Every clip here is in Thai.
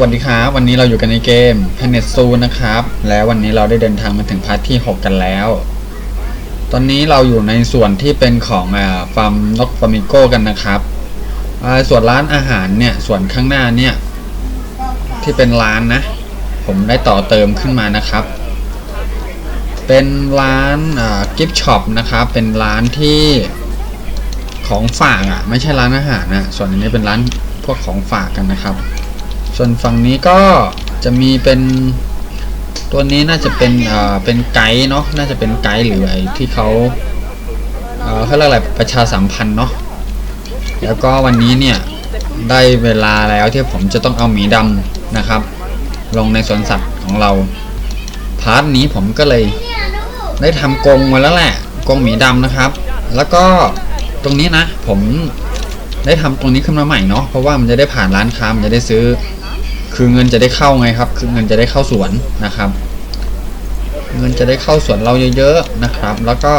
สวัสดีครับ วันนี้เราอยู่กันในเกม Planet Zoo นะครับ แล้ววันนี้เราได้เดินทางมาถึงพาร์ทที่ 6 กันแล้ว ตอนนี้เราอยู่ในส่วนที่เป็นของฟาร์มนกฟามิโก้กันนะครับส่วนร้านอาหารเนี่ย ส่วนข้างหน้าเนี่ย ที่เป็นร้านนะ ผมได้ต่อเติมขึ้นมานะครับ เป็นร้านกิฟช็อปนะครับ เป็นร้านที่ของฝากอะ ไม่ใช่ร้านอาหารนะ ส่วนอันนี้เป็นร้านพวกของฝากกันนะครับ ส่วนฝั่งนี้ก็จะมีเป็นตัวนี้น่าจะเป็นเอ่อเป็นไกด์เนาะน่าจะเป็นไกด์หรืออะไรที่เขาเอ่อเขาเรียกอะไรประชาสัมพันธ์เนาะแล้วก็วันนี้เนี่ยได้เวลาแล้วที่ผมจะต้องเอาหมีดำนะครับ ลงในสวนสัตว์ของเราพาร์ทนี้ผมก็เลยได้ทำกรงมาแล้วแหละกรงหมีดำนะครับ แล้วก็ตรงนี้นะ ผมได้ทำตรงนี้ขึ้นมาใหม่เนาะเพราะว่ามันจะได้ผ่านร้านค้ามันจะได้ซื้อ คือเงินจะได้เข้าไงครับ คือเงินจะได้เข้าสวนนะครับ เงินจะได้เข้าสวนเราเยอะๆนะครับ แล้วก็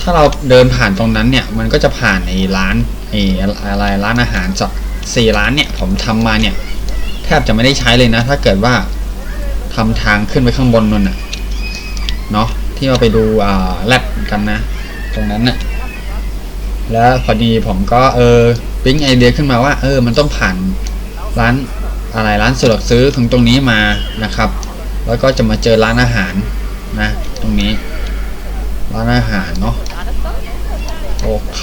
ถ้าเราเดินผ่านตรงนั้นเนี่ย มันก็จะผ่านไอ้ร้านไอ้อะไรร้านอาหารจากสี่ร้านเนี่ยผมทำมาเนี่ย แทบจะไม่ได้ใช้เลยนะ ถ้าเกิดว่าทำทางขึ้นไปข้างบนนั่นน่ะเนาะที่เราไปดูอ่าแรดกันนะ ตรงนั้นน่ะแล้วพอดีผมก็เออปิ๊งไอเดียขึ้นมาว่า เออ มันต้องผ่านร้าน อะไรร้านสะดวกซื้อถึงตรงนี้มานะครับ แล้วก็จะมาเจอร้านอาหารนะตรงนี้ ร้านอาหารเนาะโอเค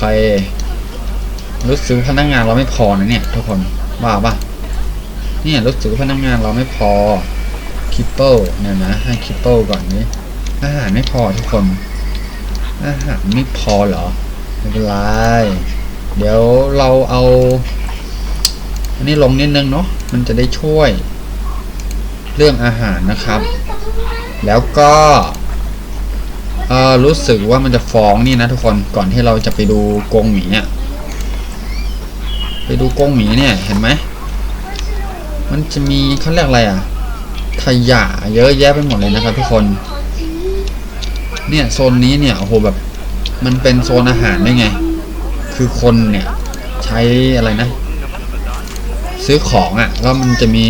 รู้สึกพนักงานเราไม่พอนะเนี่ยทุกคนว่าปะเนี่ยรู้สึกพนักงานเราไม่พอคิปเปิลเนี่ยนะให้คิปเปิลก่อนนี้ อาหารไม่พอทุกคน อาหารไม่พอเหรอไม่เป็นไรเดี๋ยวเราเอา อันนี้ลงนิดนึงเนาะมันจะได้ช่วย เรื่องอาหารนะครับ แล้วก็เออรู้สึกว่ามันจะฟ้องนี่นะทุกคนก่อนที่เราจะไปดูกงหมีเนี่ยไปดูกงหมีเนี่ยเห็นไหมมันจะมีเขาเรียกอะไรอะ ขยะเยอะแยะไปหมดเลยนะครับ ทุกคน เนี่ยโซนนี้เนี่ยโอ้โหแบบมันเป็นโซนอาหารได้ไง คือคนเนี่ย ใช้อะไรนะ ซื้อของอะ่ะแล้วมันจะมี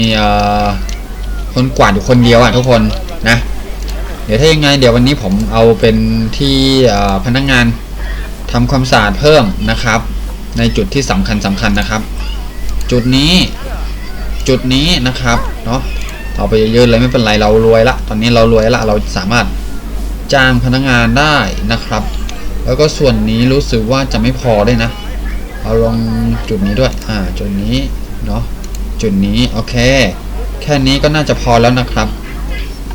คนกวาดอยู่คนเดียวอะ่ะทุกคนนะ เดี๋ยวถ้ายังไง เดี๋ยววันนี้ผมเอาเป็นที่พนักงานทำความสะอาดเพิ่มนะครับ ในจุดที่สำคัญสำคัญนะครับ จุดนี้จุดนี้นะครับเนาะเอาไปเยอะๆเลยไม่เป็นไรเรารวยละ ตอนนี้เรารวยละเราสามารถจ้างพนักงานได้นะครับ แล้วก็ส่วนนี้รู้สึกว่าจะไม่พอด้วยนะ เอาลงจุดนี้ด้วย อ่า จุดนี้ เนาะจุดนี้โอเค แค่นี้ก็น่าจะพอแล้วนะครับ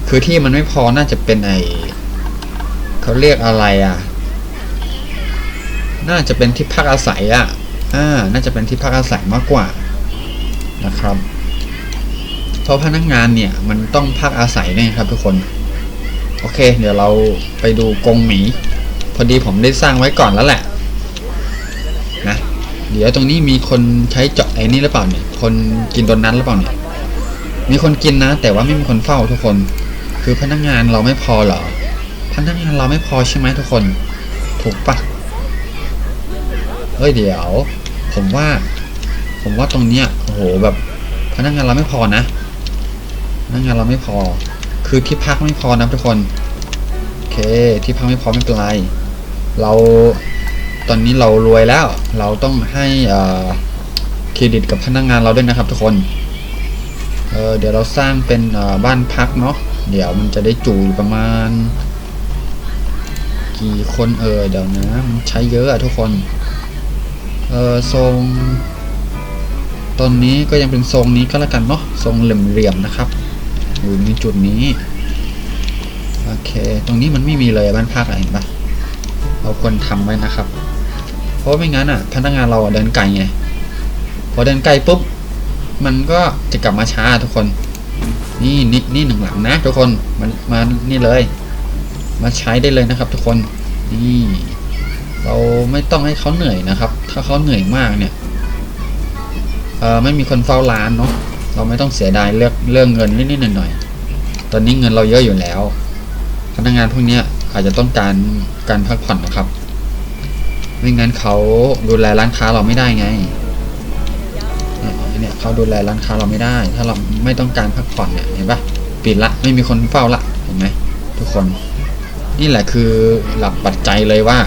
คือที่มันไม่พอน่าจะเป็นไอเขาเรียกอะไรอะ น่าจะเป็นที่พักอาศัยอะอ่าน่าจะเป็นที่พักอาศัยมากกว่านะครับ เพราะพนักงานเนี่ยมันต้องพักอาศัยนี่ครับทุกคนโอเค เดี๋ยวเราไปดูกรงหมี พอดีผมได้สร้างไว้ก่อนแล้วแหละ เดี๋ยวตรงนี้มีคนใช้เจาะไอ้นี่หรือเปล่าเนี่ย คนกินโดนนั้นหรือเปล่าเนี่ย มีคนกินนะ แต่ว่าไม่มีคนเฝ้าทุกคน คือพนักงานเราไม่พอเหรอ พนักงานเราไม่พอใช่ไหมทุกคน ถูกปะเอ้ยเดี๋ยว ผมว่า ผมว่าตรงเนี้ยโอ้โหแบบ พนักงานเราไม่พอนะ พนักงานเราไม่พอ คือที่พักไม่พอนะทุกคน โอเค ที่พักไม่พอไม่เป็นไร เรา ตอนนี้เรารวยแล้ว เราต้องให้เครดิตกับพนักงานเราด้วยนะครับทุกคนเเดี๋ยวเราสร้างเป็นบ้านพักเนาะเดี๋ยวมันจะได้จูอยู่ประมาณ กี่คนเออเดี๋ยวนะมันใช้เยอะอะทุกคนเออทรงตอนนี้ก็ยังเป็นทรงนี้ก็แล้วกันเนาะทรงเหลี่ยมๆนะครับอยู่ในจุดนี้โอเค ตรงนี้มันไม่มีเลยบ้านพักอะไรเห็นปะเราควรทำไว้นะครับ ราะไม่งั้นอะพนักงานเราเดินไกลไงพอเดินไกลปุ๊บมันก็จะกลับมาช้าทุกคน นี่นี่นี่หนึ่งหลังนะ ทุกคนมันมานี่เลย มาใช้ได้เลยนะครับ ทุกคนนี่เราไม่ต้องให้เขาเหนื่อยนะครับ ถ้าเขาเหนื่อยมากเนี่ยเออไม่มีคนเฝ้าร้านเนาะเราไม่ต้องเสียดายเรื่องเรื่องเงินนิดๆหน่อยๆตอนนี้เงินเราเยอะอยู่แล้ว พนักงานพวกนี้อาจจะต้องการการพักผ่อนนะครับ ไม่งั้นเขาดูแลร้านค้าเราไม่ได้ไงเนี่ยเขาดูแลร้านค้าเราไม่ได้ ถ้าเราไม่ต้องการพักผ่อนเนี่ยเห็นปะปิดละไม่มีคนเฝ้าละเห็นไหมทุกคน นี่แหละคือหลักปัจจัยเลยว่า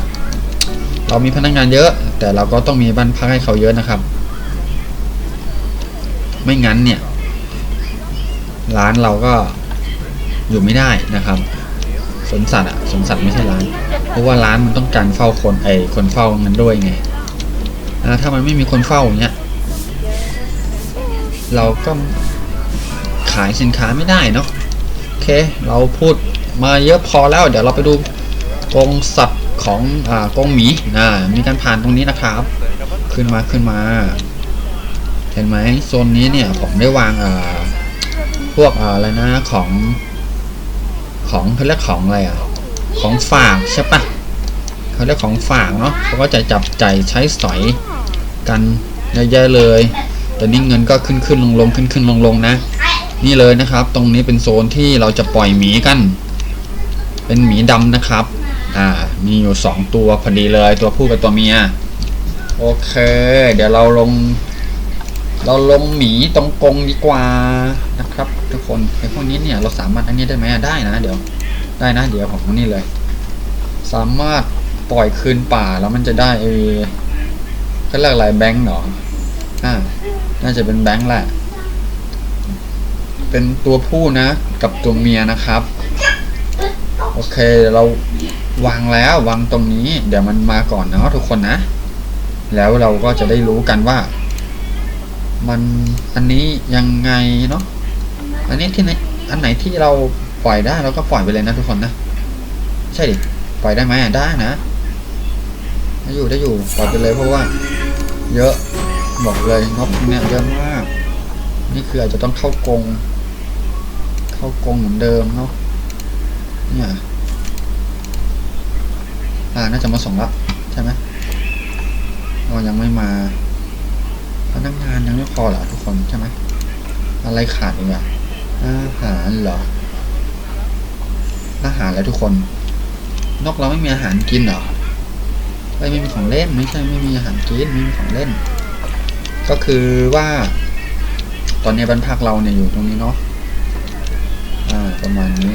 เรามีพนักงานเยอะ แต่เราก็ต้องมีบ้านพักให้เขาเยอะนะครับ ไม่งั้นเนี่ย ร้านเราก็อยู่ไม่ได้นะครับสวนสัตว์อะสวนสัตว์ไม่ใช่ร้าน เพราะว่าร้านมันต้องการเฝ้าคนไอ้คนเฝ้ามันด้วยไงถ้ามันไม่มีคนเฝ้าอย่างเงี้ยเราก็ขายสินค้าไม่ได้เนาะโอเค เราพูดมาเยอะพอแล้ว เดี๋ยวเราไปดูกรงสัตว์ของอ่ากรงหมีอ่ามีการผ่านตรงนี้นะครับ ขึ้นมาขึ้นมา เห็นไหมโซนนี้เนี่ยผมได้วางอ่าพวกอ่าอะไรนะของของเขาเรียกของอะไรอะ ของฝากใช่ปะเขาเรียกของฝากเนาะเขาก็จะจับใจายใช้สอยกันเยอะๆเลยแต่นี่เงินก็ขึ้นขึ้นลงลงขึ้นขึ้นลงลงนะ นี่เลยนะครับ ตรงนี้เป็นโซนที่เราจะปล่อยหมีกัน เป็นหมีดำนะครับ อ่า มีอยู่สองตัวพอดีเลย ตัวผู้กับตัวเมีย โอเค เดี๋ยวเราลง เราลงหมีตรงกรงดีกว่านะครับ ทุกคนไอ้พวกนี้เนี่ยเราสามารถอันนี้ได้ไหมได้นะ เดี๋ยว ได้นะ เดี๋ยวผมนี่เลย สามารถปล่อยคืนป่าแล้วมันจะได้เออเขาเรียกอะไรแบงค์เหรออ่าน่าจะเป็นแบงค์แหละ เป็นตัวผู้นะ กับตัวเมียนะครับ โอเคเราวางแล้ววางตรงนี้ เดี๋ยวมันมาก่อนเนาะทุกคนนะ แล้วเราก็จะได้รู้กันว่า มันอันนี้ยังไงเนาะอันนี้ที่ไหนอันไหนที่เรา ปล่อยได้เราก็ปล่อยไปเลยนะทุกคนนะ ใช่ดิ ปล่อยได้ไหมได้นะได้อยู่ได้อยู่ปล่อยไปเลยเพราะว่า เยอะบอกเลยงบเนี่ยเยอะมาก นี่คืออาจจะต้องเข้ากรงเข้ากรงเหมือนเดิมเนาะเนี่ยอ่าน่าจะมาส่งละใช่ไหมอ๋อยังไม่มาพนักงานยังไม่พอเหรอทุกคนใช่ไหมอะไรขาดอีกอะอาหารเหรอ อาหารแล้วทุกคน นกเราไม่มีอาหารกินเหรอไม่ไม่มีของเล่นไม่ใช่ไม่มีอาหารกินไม่มีของเล่น ก็คือว่า ตอนนี้บ้านพักเราเนี่ยอยู่ตรงนี้เนาะอ่าประมาณนี้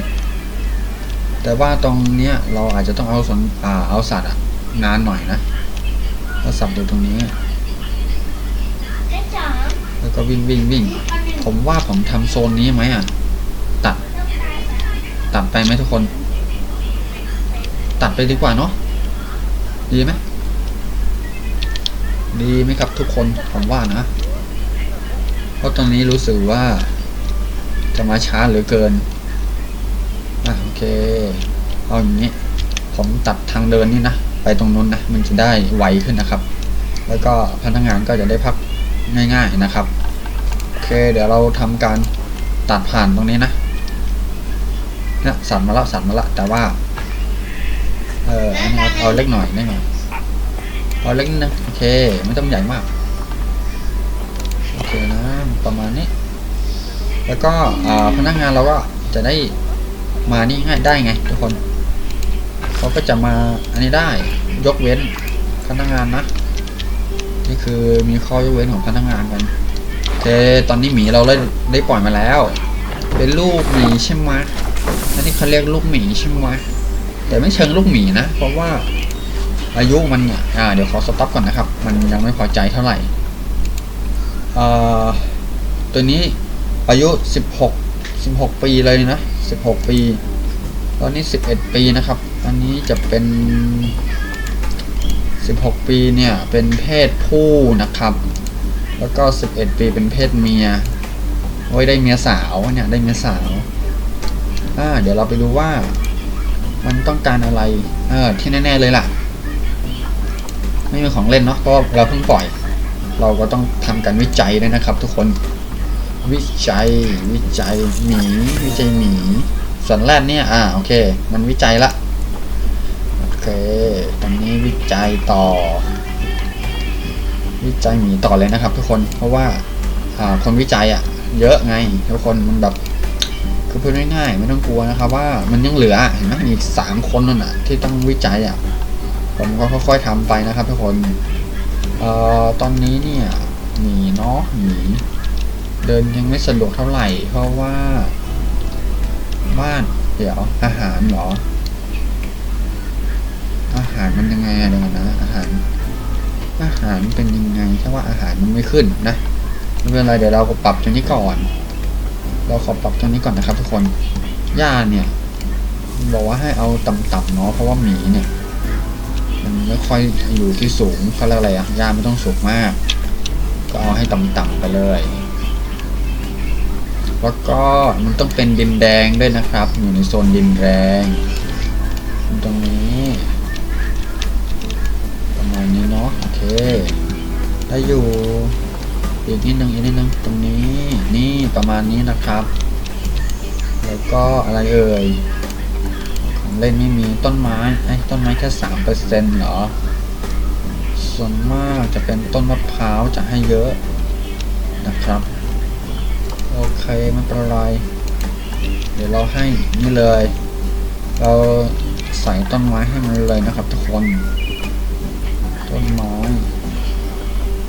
แต่ว่าตรงเนี้ยเราอาจจะต้องเอาสนอ่าเอาสัตว์อะนานหน่อยนะเอาสัตว์อยู่ตรงนี้แล้วก็วิ่งวิ่งวิ่ง ผมว่าผมทำโซนนี้ไหมอะตัด ตัดไปไหมทุกคน ตัดไปดีกว่าเนาะดีไหมดีไหมครับทุกคนผมว่านะ เพราะตอนนี้รู้สึกว่า จะมาช้าเหลือเกินอะโอเค เอาอย่างนี้ ผมตัดทางเดินนี่นะ ไปตรงนู้นนะ มันจะได้ไวขึ้นนะครับ แล้วก็พนักงานก็จะได้พักง่าย ๆนะครับ โอเค เดี๋ยวเราทำการตัดผ่านตรงนี้นะ นี่ยสั่นมาล้วสั่นมาล้วแต่ว่า เอออันนี้เอาเล็กหน่อยเล็กหน่อยเอาเล็กนิดนึงโอเค ไม่ต้องใหญ่มากโอเคนะประมาณนี้ แล้วก็พนักงานเราก็จะได้มานี่ง่ายได้ไงทุกคนเขาก็จะมาอันนี้ได้ยกเว้นพนักงานนะนี่คือมีข้อยกเว้นของพนักงานกันโอเคตอนนี้หมีเราได้ได้ปล่อยมาแล้ว เป็นลูกหมีใช่ไหม อันนี้เขาเรียกลูกหมีใช่ไหมแต่ไม่เชิงลูกหมีนะ เพราะว่าอายุมันเนี่ยอ่าเดี๋ยวขอสต็อปก่อนนะครับ มันยังไม่พอใจเท่าไหร่เอ่อตัวนี้อายุสิบหกสิบหกปีเลยนะสิบหกปี ตอนนี้สิบเอ็ดปีนะครับ อันนี้จะเป็น 16 ปีเนี่ยเป็นเพศผู้นะครับ แล้วก็ 11 ปีเป็นเพศเมียโอ้ยได้เมียสาวเนี่ยได้เมียสาว อ่าเดี๋ยวเราไปดูว่า มันต้องการอะไร เออที่แน่ ๆเลยล่ะ ไม่มีของเล่นเนาะเพราะเราเพิ่งปล่อย เราก็ต้องทำการวิจัยด้วยนะครับ ทุกคนวิจัยวิจัยหมีวิจัยหมีส่วนแรกเนี่ยอ่าโอเค มันวิจัยละโอเคตอนนี้วิจัยต่อ วิจัยหมีต่อเลยนะครับ ทุกคนเพราะว่าอ่าคนวิจัยอะ่ะ เยอะไงทุกคนมันแบบ คือพูดง่ายๆไม่ต้องกลัวนะครับ ว่ามันยังเหลือเห็นไหมมีอีกสามคนนั่นน่ะ ที่ต้องวิจัยอะผมก็ค่อยๆทำไปนะครับทุกคนเอ่อตอนนี้เนี่ยหนีเนาะหนีเดินยังไม่สะดวกเท่าไหร่ เพราะว่า บ้านเดี๋ยวอาหารหรอ อาหารมันยังไงอะเดี๋ยวก่อนนะ อาหาร อาหารเป็นยังไงถ้าว่าอาหารมันไม่ขึ้นนะไม่เป็นไรเดี๋ยวเราก็ปรับตรงนี้ก่อน เราขอปรับตรงนี้ก่อนนะครับ ทุกคนหญ้าเนี่ยบอกว่าให้เอาต่ำๆเนาะเพราะว่าหมีเนี่ยมันไม่ค่อยอยู่ที่สูงเขาเรียกอะไรอะหญ้าไม่ต้องสูงมาก ก็เอาให้ต่ำๆไปเลย แล้วก็มันต้องเป็นดินแดงด้วยนะครับ อยู่ในโซนดินแดงตรงนี้ประมาณนี้เนาะโอเคได้อยู่ อีกนิดนึงอีกนิดนึงตรงนี้นี่ประมาณนี้นะครับ แล้วก็อะไรเอ่ยของเล่นไม่มีต้นไม้ไอ้ต้นไม้แค่สามเปอร์เซ็นต์เหรอ ส่วนมากจะเป็นต้นมะพร้าวจะให้เยอะนะครับ โอเคไม่เป็นไร เดี๋ยวเราให้นี่เลย เราใส่ต้นไม้ให้มันเลยนะครับทุกคน ต้นไม้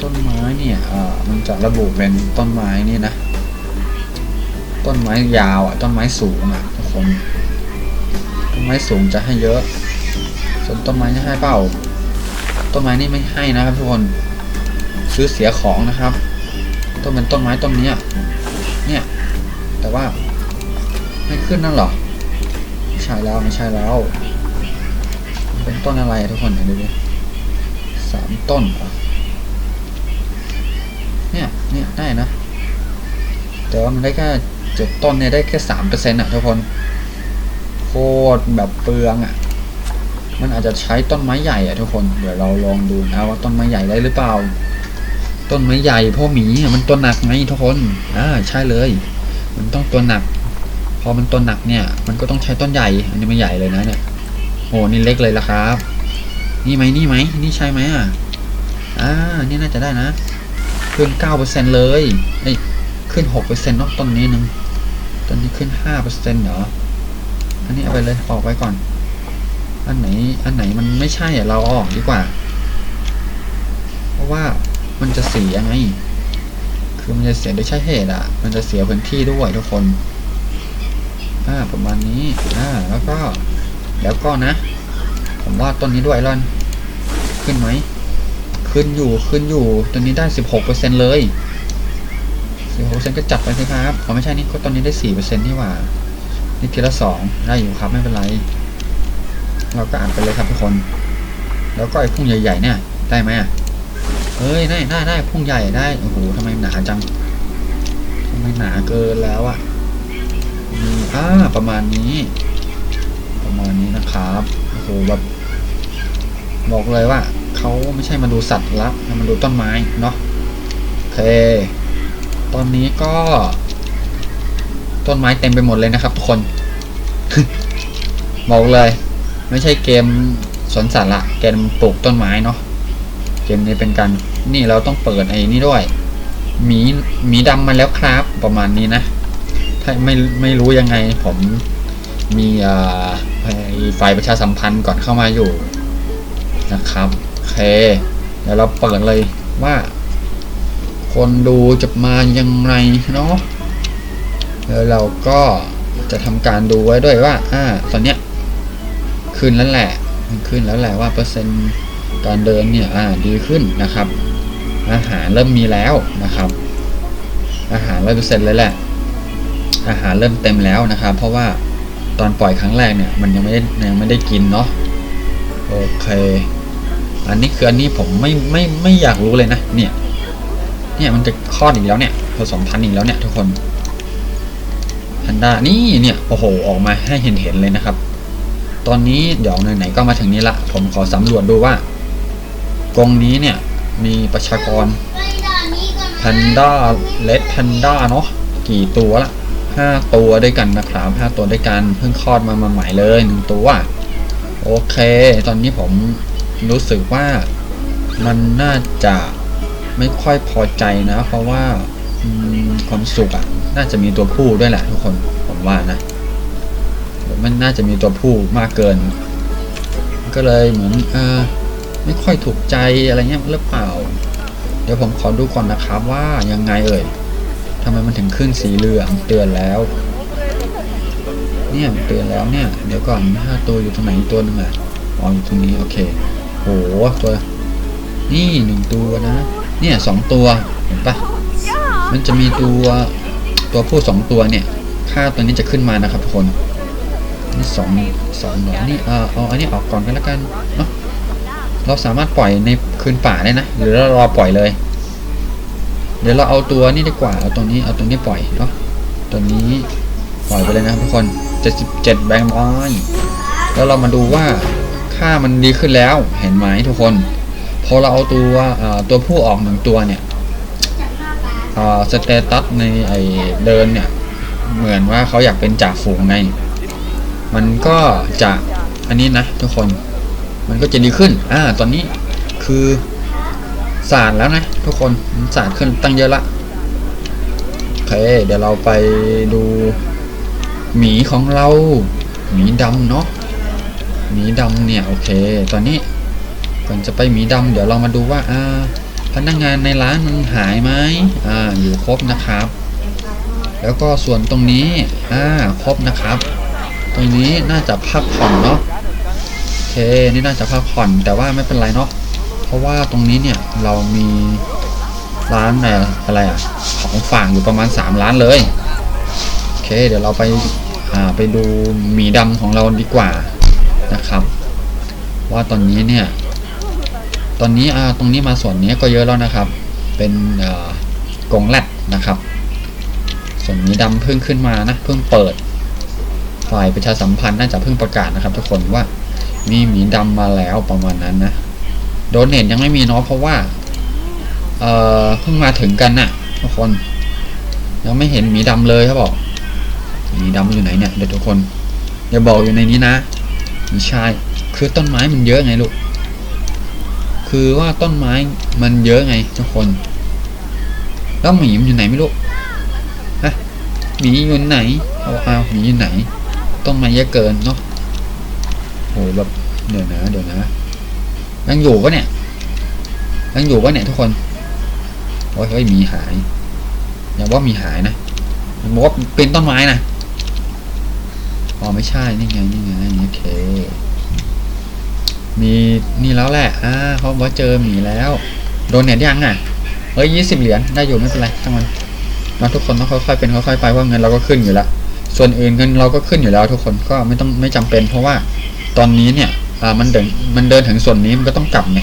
ต้นไม้เนี่ยอ่ามันจะระบุเป็นต้นไม้นี่นะ ต้นไม้ยาวอะ ต้นไม้สูงอะทุกคน ต้นไม้สูงจะให้เยอะ ส่วนต้นไม้จะให้เปล่า ต้นไม้นี่ไม่ให้นะครับทุกคน ซื้อเสียของนะครับ ต้องเป็นต้นไม้ต้นนี้เนี่ย แต่ว่าไม่ขึ้นนั่นหรอไม่ใช่แล้วไม่ใช่แล้ว เป็นต้นอะไรทุกคนเดี๋ยวดูดิสามต้นเหรอเนี่ย เนี่ยได้นะ แต่ว่ามันได้แค่จ็ดต้นเนี่ยได้แค่สามเปอร์เซ็นต์อะทุกคน โคตรแบบเปลืองอะมันอาจจะใช้ต้นไม้ใหญ่อะทุกคน เดี๋ยวเราลองดูนะว่าต้นไม้ใหญ่ได้หรือเปล่า ต้นไม้ใหญ่พราะหมีอะมันตัวหนักไงทุกคนอ่าใช่เลย มันต้องตัวหนัก พอมันตัวหนักเนี่ย มันก็ต้องใช้ต้นใหญ่ อันนี้ไม่ใหญ่เลยนะเนี่ยโหนี่เล็กเลยละครับ นี่ไหมนี่ไหมนี่ใช่ไหมอะอ่านี่น่าจะได้นะ ขึ้นเก้าเปอร์เซ็นเลยเอ้ยขึ้นหกเปอร์เซ็นต์เนาะต้นนี้หนึ่งต้นนี้ขึ้นห้าเปอร์เซ็นต์เหรอ อันนี้เอาไปเลยออกไว้ก่อน อันไหน อันไหนมันไม่ใช่อะเราออกดีกว่า เพราะว่ามันจะเสียไง คือมันจะเสียโดยใช่เหตุอะ มันจะเสียพื้นที่ด้วยทุกคน อ่า ประมาณนี้ อ่า แล้วก็ แล้วก็นะ ผมว่าต้นนี้ด้วยรอน ขึ้นไหม ขึ้นอยู่ขึ้นอยู่ตัวนี้ได้สิบหกเปอร์เซ็นเลยสิบหกเปอร์เซ็นก็จัดไปสิครับเอไม่ใช่นี่ก็ตอนนี้ได้สี่เปอร์เซ็นนี่หว่า นี่ทีละสองได้อยู่ครับไม่เป็นไร เราก็อ่านไปเลยครับทุกคน แล้วก็ไอ้พุ่งใหญ่ๆเนี่ยได้ไหมเอ้ยได้ได้ได้พุ่งใหญ่ได้โอ้โหทำไมหนาจังทำไมหนาเกินแล้วอะมีอ่าประมาณนี้ ประมาณนี้นะครับโอ้โหแบบบอกเลยว่า เขาไม่ใช่มาดูสัตว์ละมาดูต้นไม้เนาะโอเค ตอนนี้ก็ ต้นไม้เต็มไปหมดเลยนะครับทุกคนบอกเลย ไม่ใช่เกมสวนสัตว์ละเกมปลูกต้นไม้เนาะเกมนี้เป็นการนี่เราต้องเปิดไอ้นี่ด้วยหมีหมีดำมาแล้วครับ ประมาณนี้นะ ถ้าไม่ไม่รู้ยังไง ผมมีอ่าไอ้ไฟประชาสัมพันธ์ก่อนเข้ามาอยู่นะครับ เค เดี๋ยวเราเปิดเลยว่า คนดูจะมายังไงเนาะแล้วเราก็จะทำการดูไว้ด้วยว่า อ่า ตอนเนี้ยขึ้นแล้วแหละมันขึ้นแล้วแหละว่าเปอร์เซ็นต์การเดินเนี่ย อ่า ดีขึ้นนะครับ อาหารเริ่มมีแล้วนะครับ อาหารร้อยเปอร์เซ็นต์เลยแหละ อาหารเริ่มเต็มแล้วนะครับ เพราะว่าตอนปล่อยครั้งแรกเนี่ย มันยังไม่ได้ยังไม่ได้กินเนาะ โอเค อันนี้คืออันนี้ผมไม่ไม่ไม่อยากรู้เลยนะ เนี่ย เนี่ยมันจะคลอดอีกแล้วเนี่ยผสมพันธุ์อีกแล้วเนี่ย ทุกคนแพนด้านี่เนี่ยโอ้โหออกมาให้เห็นเห็นเลยนะครับ ตอนนี้เดี๋ยวไหนๆก็มาถึงนี้ละผมขอสำรวจดูว่ากรงนี้เนี่ย มีประชากรแพนด้าเลดแพนด้าเนาะกี่ตัวละห้าตัวด้วยกันนะครับห้าตัวด้วยกันเพิ่งคลอดมามาใหม่เลยหนึ่งตัวโอเค ตอนนี้ผม รู้สึกว่ามันน่าจะไม่ค่อยพอใจนะ เพราะว่าความสุขอะ่ะ น่าจะมีตัวผู้ด้วยแหละทุกคนผมว่านะมันน่าจะมีตัวผู้มากเกิน ก็เลยเหมือนเออไม่ค่อยถูกใจอะไรเงี้ยหรือเปล่า เดี๋ยวผมขอดูก่อนนะครับว่ายังไงเอ่ยทำไมมันถึงขึ้นสีเหลืองเตือนแล้ว เนี่ยเตือนแล้วเนี่ย เดี๋ยวก่อนมีห้าตัวอยู่ตรงไหนตัวหนึ่งอะอ๋ออยู่ตรงนี้โอเค โหตัว นี่หนึ่งตัวนะ เนี่ยสองตัวเห็นปะมันจะมีตัวตัวผู้สองตัวเนี่ย ค่าตัวนี้จะขึ้นมานะครับทุกคนนี่สองสองเหรอนี่เออเอาอันนี้ออกก่อนกันแล้วกันเนาะเราสามารถปล่อยในคืนป่าได้นะ หรือเรารอปล่อยเลย เดี๋ยวเราเอาตัวนี้ดีกว่า เอาตัวนี้ เอาตัวนี้ปล่อยเนาะ ตัวนี้ปล่อยไปเลยนะครับทุกคน77แบงค์ร้อยแล้วเรามาดูว่า ค่ามันดีขึ้นแล้วเห็นไหมทุกคนพอเราเอาตัวตัวผู้ออกหนึ่งตัวเนี่ยสเตตัสในไอเดินเนี่ย เหมือนว่าเขาอยากเป็นจ่าฝูงไง มันก็จะอันนี้นะทุกคนมันก็จะดีขึ้น อ่า ตอนนี้คือสาดแล้วนะทุกคนมันสาดขึ้นตั้งเยอะละโอเค เดี๋ยวเราไปดูหมีของเรา หมีดำเนาะ หมีดำเนี่ยโอเค ตอนนี้ก่อนจะไปหมีดำเดี๋ยวเรามาดูว่าอ่าพนักงานในร้านมันหายไหมอ่าอยู่ครบนะครับ แล้วก็ส่วนตรงนี้อ่าครบนะครับ ตรงนี้น่าจะพักผ่อนเนาะโอเคนี่น่าจะพักผ่อนแต่ว่าไม่เป็นไรเนาะเพราะว่าตรงนี้เนี่ยเรามีร้านอะไรอะไรอะของฝากอยู่ประมาณ 3 ร้านเลยโอเค เดี๋ยวเราไปอ่าไปดูหมีดำของเราดีกว่า นะครับ ว่าตอนนี้เนี่ย ตอนนี้อาตรงนี้มาส่วนนี้ก็เยอะแล้วนะครับ เป็นกงแรดนะครับ ส่วนหมีดำเพิ่งขึ้นมานะเพิ่งเปิด ฝ่ายประชาสัมพันธ์น่าจะเพิ่งประกาศนะครับ ทุกคนว่ามีหมีดำมาแล้วประมาณนั้นนะโดนเน็ตยังไม่มีเนาะเพราะว่าเอ่อเพิ่งมาถึงกันน่ะทุกคน ยังไม่เห็นหมีดำเลยเขาบอกหมีดำอยู่ไหนเนี่ยเดี๋ยวทุกคนอย่าบอกอยู่ในนี้นะ ไม่ใช่ คือต้นไม้มันเยอะไงลูก คือว่าต้นไม้มันเยอะไงทุกคน แล้วหมีมันอยู่ไหนไม่รู้ฮะหมีอยู่ไหน เอาเอาหมีอยู่ไหน ต้นไม้เยอะเกินเนาะโหแบบเดี๋ยวนะเดี๋ยวนะยังอยู่ปะเนี่ยยังอยู่ปะเนี่ยทุกคนโอ้ยเฮ้ยมีหายอย่าว่ามีหายนะมันบอกว่าเป็นต้นไม้นะ อ๋อไม่ใช่ นี่ไง นี่ไงโอเค มีนี่แล้วแหละ อ่าเขาบอกเจอหมีแล้ว โดนเน็ตยังอะเฮ้ยยี่สิบเหรียญ ได้อยู่ไม่เป็นไรทั้งมันเราทุกคนต้องค่อยๆเป็นค่อยๆไปเพราะเงินเราก็ขึ้นอยู่แล้ว ส่วนอื่นเงินเราก็ขึ้นอยู่แล้ว ทุกคนก็ไม่ต้องไม่จำเป็น เพราะว่าตอนนี้เนี่ย อ่า มันเดิน มันเดินถึงส่วนนี้มันก็ต้องกลับไง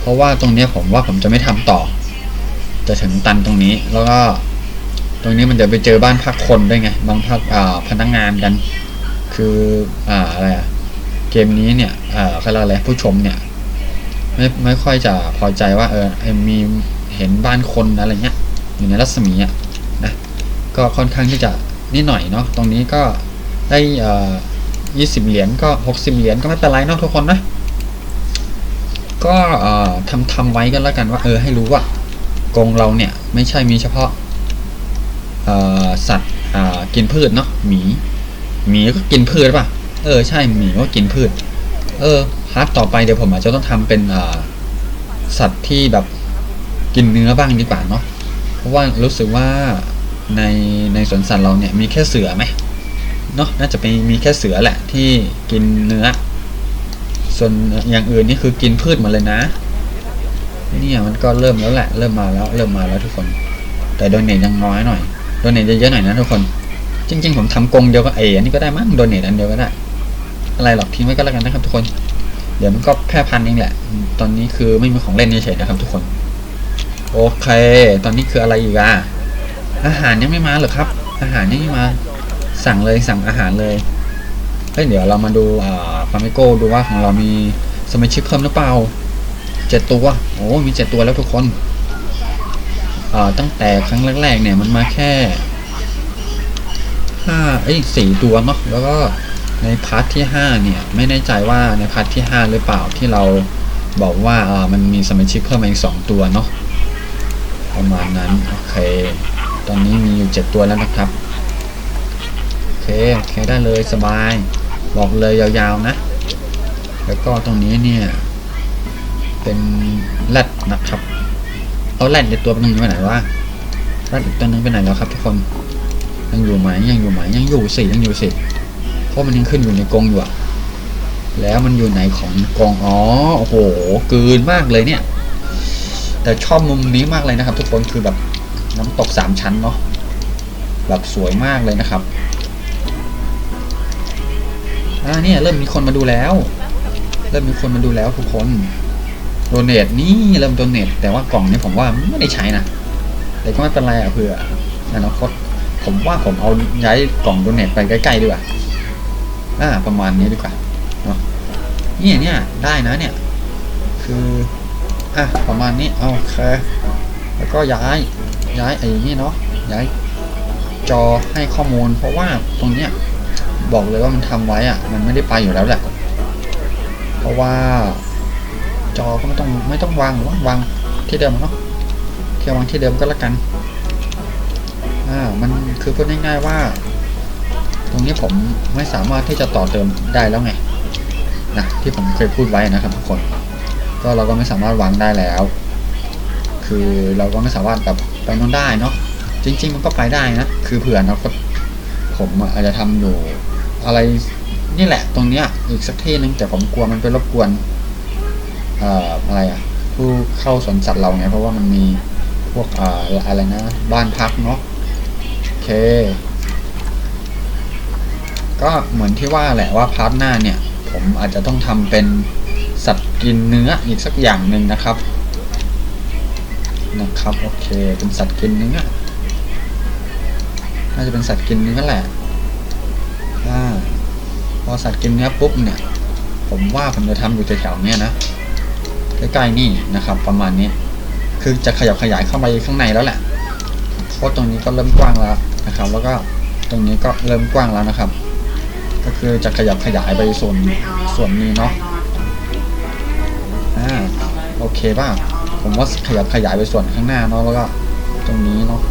เพราะว่าตรงเนี้ยผมว่าผมจะไม่ทำต่อ จะถึงตันตรงนี้ แล้วก็ ตรงนี้มันจะไปเจอบ้านพักคนด้วยไง บางพักอ่าพนักงานกัน คืออ่าอะไรอะเกมนี้เนี่ยอ่าเขาเรียกอะไรผู้ชมเนี่ย ไม่ไม่ค่อยจะพอใจว่าเออมีเห็นบ้านคนอะไรเงี้ยอยู่ในรัศมีอะนะก็ค่อนข้างที่จะนิดหน่อยเนาะตรงนี้ก็ได้เอ่อยี่สิบเหรียญก็หกสิบเหรียญก็ไม่เป็นไรเนาะทุกคนนะก็เอ่อทำทำไว้กันแล้วกันว่า เออให้รู้ว่ากงเราเนี่ย ไม่ใช่มีเฉพาะเอ่อสัตว์อ่ากินพืชเนาะหมี หมีก็กินพืชป่ะ เออ ใช่หมีก็กินพืช เออพาร์ทต่อไปเดี๋ยวผมอาจจะต้องทำเป็นอ่าสัตว์ที่แบบกินเนื้อบ้างดีกว่าเนาะ เพราะว่ารู้สึกว่าในในสวนสัตว์เราเนี่ยมีแค่เสือไหมเนาะน่าจะเป็นมีแค่เสือแหละที่กินเนื้อ ส่วนอย่างอื่นนี่คือกินพืชหมดเลยนะเนี่ยมันก็เริ่มแล้วแหละ เริ่มมาแล้ว เริ่มมาแล้วทุกคน แต่โดนเนทยังน้อยหน่อย โดนเนทเยอะๆหน่อยนะทุกคน จริง ๆ ผมทำกรงเดียวก็เออันนี้ก็ได้มั้งโดเนทอันเดียวก็ได้ อะไรหรอกทิ้งไว้ก็แล้วกันนะครับทุกคน เดี๋ยวมันก็แค่พันเองแหละ ตอนนี้คือไม่มีของเล่นเฉยๆนะครับทุกคน โอเค ตอนนี้คืออะไรอีกอะอาหารยังไม่มาหรอครับ อาหารยังไม่มา สั่งเลยสั่งอาหารเลยเฮ้ยเดี๋ยวเรามาดูอ่าฟาร์มิโก้ดูว่าของเรามีสมาชิกเพิ่มหรือเปล่าเจ็ดตัวโอ้มีเจ็ดตัวแล้วทุกคนอ่าตั้งแต่ครั้งแรกๆเนี่ยมันมาแค่ ห้าเอ้ยสี่ตัวเนาะแล้วก็ในพาร์ทที่ห้าเนี่ยไม่แน่ใจว่าในพาร์ทที่ห้าหรือเปล่าที่เราบอกว่าเอ่ามันมีสมาชิกเพิ่มมาอีกสองตัวเนาะประมาณนั้นโอเค ตอนนี้มีอยู่เจ็ดตัวแล้วนะครับโอเคโอเคได้เลยสบาย บอกเลยยาวๆนะ แล้วก็ตรงนี้เนี่ยเป็นแรดนะครับเอาแรดในตัวนึงไปไหนวะแรดอีกตัวนึงไปไหนแล้วครับทุกคน ยังอยู่ไหมยังอยู่ไหมยังอยู่สิยังอยู่สิเพราะมันยังขึ้นอยู่ในกรงอยู่อะแล้วมันอยู่ไหนของกรงอ๋อโอ้โหเกลืนมากเลยเนี่ย แต่ชอบมุมนี้มากเลยนะครับ ทุกคนคือแบบน้ำตกสามชั้นเนาะแบบสวยมากเลยนะครับอ่าเนี่ยเริ่มมีคนมาดูแล้ว เริ่มมีคนมาดูแล้วทุกคนโดเนทนี่เริ่มโดเนทแต่ว่ากล่องนี้ผมว่าไม่ได้ใช้นะแต่ก็ไม่เป็นไรอะเผื่ออนาคต ผมว่าผมเอาย้ายกล่องโดเนทไปใกล้ๆดีกว่าอ่าประมาณนี้ดีกว่าเนาะเนี่ยเนี่ยได้นะเนี่ย คืออะประมาณนี้โอเคแล้วก็ย้ายย้ายไอ้นี่เนาะย้ายจอให้ข้อมูล เพราะว่าตรงเนี้ยบอกเลยว่ามันทำไว้อะ มันไม่ได้ไปอยู่แล้วแหละ เพราะว่าจอก็ไม่ต้องไม่ต้องวางหรือว่าวางที่เดิมเนาะแค่วางที่เดิมก็แล้วกัน อ่ามันคือพูดง่ายๆว่า ตรงนี้ผมไม่สามารถที่จะต่อเติมได้แล้วไงนะที่ผมเคยพูดไว้นะครับทุกคน ก็เราก็ไม่สามารถวางได้แล้ว คือเราก็ไม่สามารถแบบไปโน่นได้เนาะจริง ๆ มันก็ไปได้นะคือเผื่อนะคตผมอาจจะทำอยู่อะไรนี่แหละตรงเนี้ยอีกสักที่นึงแต่ผมกลัวมันไปรบกวนเอ่ออะไรอะผู้เข้าสวนสัตว์เราไงเพราะว่ามันมีพวกอ่าอะไรนะบ้านพักเนาะ เค ก็เหมือนที่ว่าแหละว่าพาร์ทหน้าเนี่ย ผมอาจจะต้องทำเป็นสัตว์กินเนื้ออีกสักอย่างหนึ่งนะครับ นะครับโอเคเป็นสัตว์กินเนื้อน่าจะเป็นสัตว์กินเนื้อแหละอ่าพอสัตว์กินเนื้อปุ๊บเนี่ย ผมว่าผมจะทำอยู่แถวๆเนี้ยนะใกล้ๆนี่นะครับ ประมาณนี้ คือจะขยับขยายเข้าไปข้างในแล้วแหละเพราะตรงนี้ก็เริ่มกว้างแล้ว นะครับ แล้วก็ตรงนี้ก็เริ่มกว้างแล้วนะครับ ก็คือจะขยับขยายไปส่วนส่วนนี้เนาะอ่าโอเคป่ะผมว่าขยับขยายไปส่วนข้างหน้าเนาะแล้วก็ตรงนี้เนาะ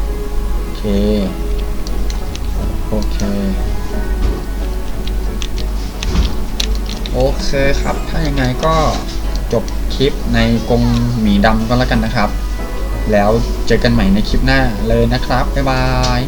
โอเคโอเคโอเคครับ ถ้ายังไงก็จบคลิปในกรงหมีดำก็แล้วกันนะครับ แล้วเจอกันใหม่ในคลิปหน้าเลยนะครับ บ๊ายบาย